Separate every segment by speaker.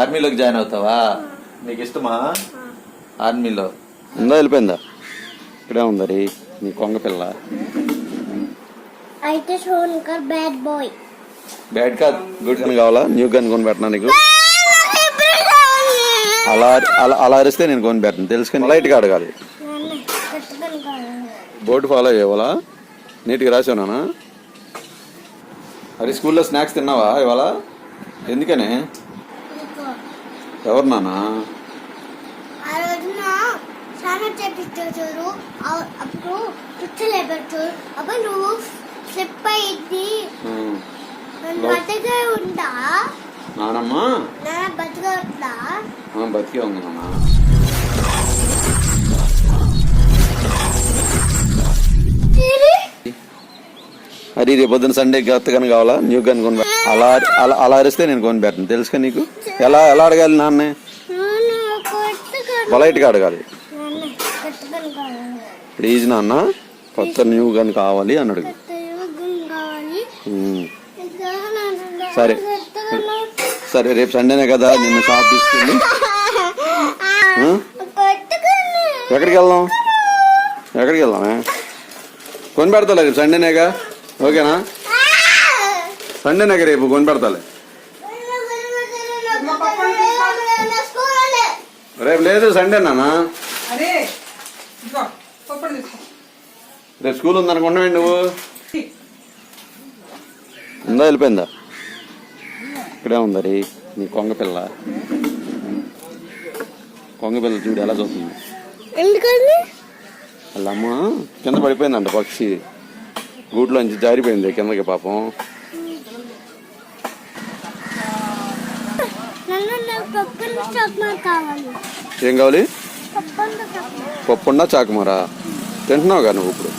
Speaker 1: ఆర్మీలోకి join అవుతావా? నీకు ఇష్టమా ఆర్మీలో.
Speaker 2: ఉందా వెళ్ళిపోయిందా? ఇక్కడే ఉందరి నీ కొంగ పిల్ల.
Speaker 3: అయితే సోన్కర్ బ్యాడ్ బాయ్.
Speaker 1: బ్యాడ్ కాదు గుడ్
Speaker 2: గన్ కావాలా? న్యూ గన్ కొని పెట్టనా నీకు? అలా అలా అలా అరిస్తే నేను కొని పెడతాను తెలుసుకొని లైట్గా అడగాలి బోర్డు ఫాలో అయ్యేవాళ్ళ నీట్గా రాసానా అది స్కూల్లో స్నాక్స్ తిన్నావా ఇవాళ? ఎందుకని? ఎవరు నానా
Speaker 3: ఆ రోజున స్నానం చూడు అప్పుడు నువ్వు స్లిప్ అయింది ఉంటా
Speaker 2: నానమ్మ? బతికే ఉంది? నాన్న. అది రేపు పొద్దున సండే కొత్త గన్ కావాలా? న్యూ గన్ కొని పెడ- అలా అలా అలా అరిస్తే నేను కొని పెట్టను తెలుసుగా నీకు? ఎలా ఎలా అడగాలి నాన్నే?
Speaker 3: నాన్న
Speaker 2: పొలైట్గా అడగాలి. ప్లీజ్ నాన్న కొత్త న్యూ గన్ కావాలి అని అడుగు. సరే. సరే రేపు సండేనే కదా నిన్ను షాప్
Speaker 3: తీసుకుని
Speaker 2: ఎక్కడికి వెళ్దాం? ఎక్కడికి వెళ్దామే కొని పెడతా రేపు సండేనేగా? ఓకేనా? సండేనేగా రేపు కొని పెడతాలే రేపు లేదు సండే
Speaker 4: తీసుకో
Speaker 2: రేపు స్కూల్ ఉందనుకున్నావు నువ్వు? ఉందా వెళ్ళిపోయిందా? ఇక్కడే ఉందరి నీ కొంగ పిల్ల? కొంగ పిల్ల చూడు ఎలా చూస్తుంది. అమ్మ కింద పడిపోయిందంట పక్షి. గూట్లోంచి జారిపోయింది కిందకి పాపం
Speaker 3: నన్ను నాకు పక్కన చాక్మార్ కావాలి
Speaker 2: ఏం కావాలి? పప్పుండా చాకుమారా? తింటున్నావుగా నువ్వు ఇప్పుడు.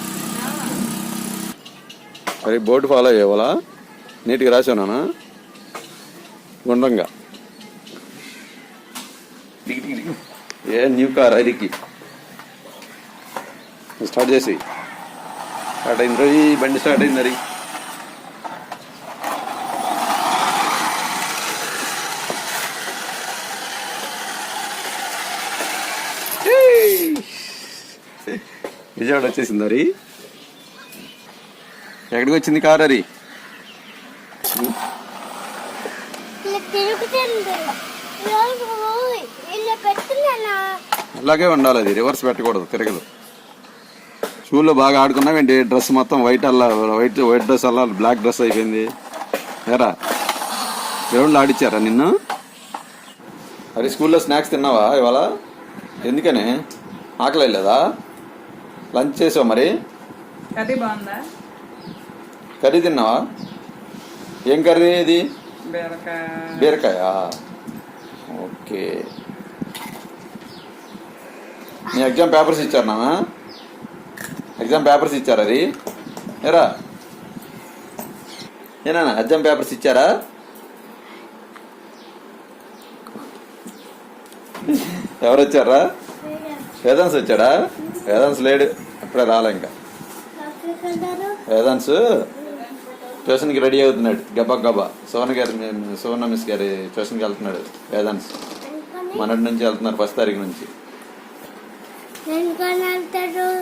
Speaker 2: అరే బోర్డు ఫాలో అయ్యేవాళ్ళ? నీట్గా రాసానా గుండ్రంగా. ఏ న్యూ కార్ అరికి స్టార్ట్ చేసి స్టార్ట్ అయింది బండి స్టార్ట్ అయింది మరి విజయవాడ వచ్చేసింది మరి. ఎక్కడికి వచ్చింది కార్
Speaker 3: పెడుతున్నానా?
Speaker 2: అలాగే ఉండాలి అది రివర్స్ పెట్టకూడదు తిరగదు. స్కూల్లో బాగా ఆడుకున్నావేంటి డ్రెస్ మొత్తం వైట్ అల్లా వైట్ వైట్ డ్రెస్ అల్లా బ్లాక్ డ్రెస్ అయిపోయింది. ఏరా గ్రౌండ్లో ఆడిచ్చారా నిన్ను? అది స్కూల్లో స్నాక్స్ తిన్నావా ఇవాళ? ఎందుకని? ఆకలి లేదా లంచ్ చేసావు మరి?
Speaker 4: కర్రీ బాగుందా?
Speaker 2: కర్రీ తిన్నావా? ఏం కర్రీ ఇది?
Speaker 4: బీరకాయ.
Speaker 2: ఓకే. నీ ఎగ్జామ్ పేపర్స్ ఇచ్చారు నాన్న. ఎగ్జామ్ పేపర్స్ ఇచ్చారు అది. ఏరా? ఏనా ఎగ్జామ్ పేపర్స్ ఇచ్చారా? ఎవరు వచ్చారా? వేదాన్స్ వచ్చాడా వేదాన్స్ లేడు అప్పుడే రాలే ఇంకా. వేదాన్స్ ట్యూషన్కి రెడీ అవుతున్నాడు గబా గబా. సువర్ణ గారి సువర్ణ మిస్ గారి ట్యూషన్కి వెళ్తున్నాడు వేదాన్స్ మొన్నటి నుంచి వెళ్తున్నారు ఫస్ట్ తారీఖు నుంచి.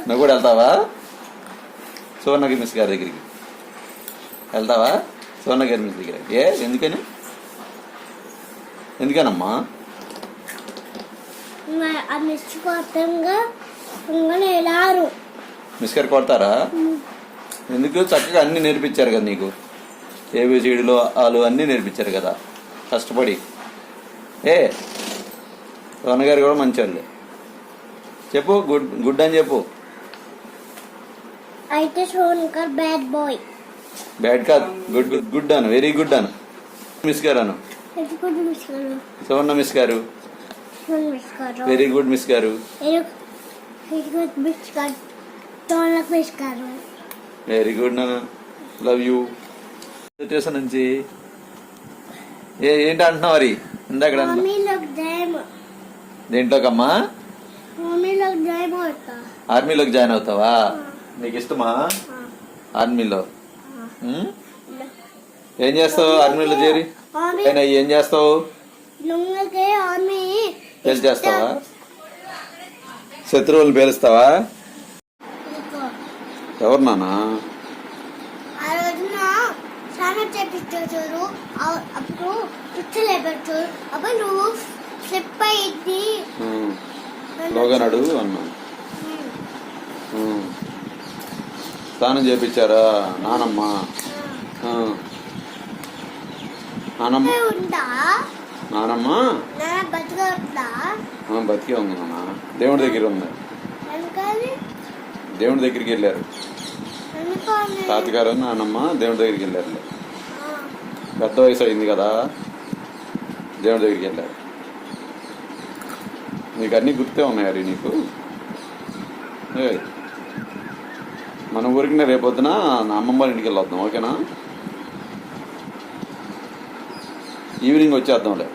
Speaker 2: నువ్వు కూడా వెళ్తావా? సువర్ణగిరి మిస్ గారి దగ్గరికి. వెళ్తావా? సువర్ణగిరి మిస్ దగ్గర ఏ ఎందుకని? ఎందుకనమ్మా? మిస్ గారు కొడతారా? ఎందుకు? చక్కగా అన్ని నేర్పించారు కదా నీకు. ఏబిసిడిలో ఆలు అన్నీ నేర్పించారు కదా. కష్టపడి. ఏ గారు కూడా మంచి వాళ్ళు చెప్పు గుడ్ గుడ్ అని చెప్పు.
Speaker 3: అయితే సోన్కర్ బ్యాడ్ బాయ్.
Speaker 2: బ్యాడ్ కాదు గుడ్ గుడ్ గుడ్ అను వెరీ గుడ్ అను. మిస్ గారు అను. సువర్ణ మిస్ గారు. వెరీ గుడ్ మిస్ గారు. వెరీ గుడ్ నాన్న లవ్ యూ ట్యూషన్ నుంచి ఏ ఏంటి అంటున్నావు మరి? ఇందాక దేంట్లోకమ్మా? ఆర్మీలోకి జాయిన్ అవుతావా? నీకు ఇష్టమా? ఆర్మీలో? ఏం చేస్తావు? ఆర్మీలో చేరి. ఏం చేస్తావు? చేస్తావా? శత్రువులు పేలుస్తావా. ఎవరు నానా
Speaker 3: ఆ రోజున స్నానం చేపిస్తావు చూడు. ఆ- అప్పుడు పిచ్చలేపెట్టు అప్పుడు నువ్వు స్లిప్ అయ్యింది
Speaker 2: లోగనడు అన్నా ఉమ్. స్నానం చేపించారా? నానమ్మ. ఆ. నానమ్మ.
Speaker 3: ఉందా?
Speaker 2: నానమ్మ?
Speaker 3: నా బతుగా ఉందా?
Speaker 2: ఆ, బతికే ఉంది నాన్న. దేవుడి దగ్గర ఉంది. దేవుడి దగ్గరికి వెళ్ళారు. తాతగారు నానమ్మ దేవుడి దగ్గరికి వెళ్ళారు. పెద్ద వయసు అయింది కదా దేవుడి దగ్గరికి వెళ్ళారు. నీకు అన్నీ గుర్తే ఉన్నాయి హరి నీకు? మన ఊరికి రేపొద్దున నా అమ్మమ్మ వాళ్ళ ఇంటికి వెళ్ళొద్దాం ఓకేనా? ఈవినింగ్ వచ్చేద్దాంలే.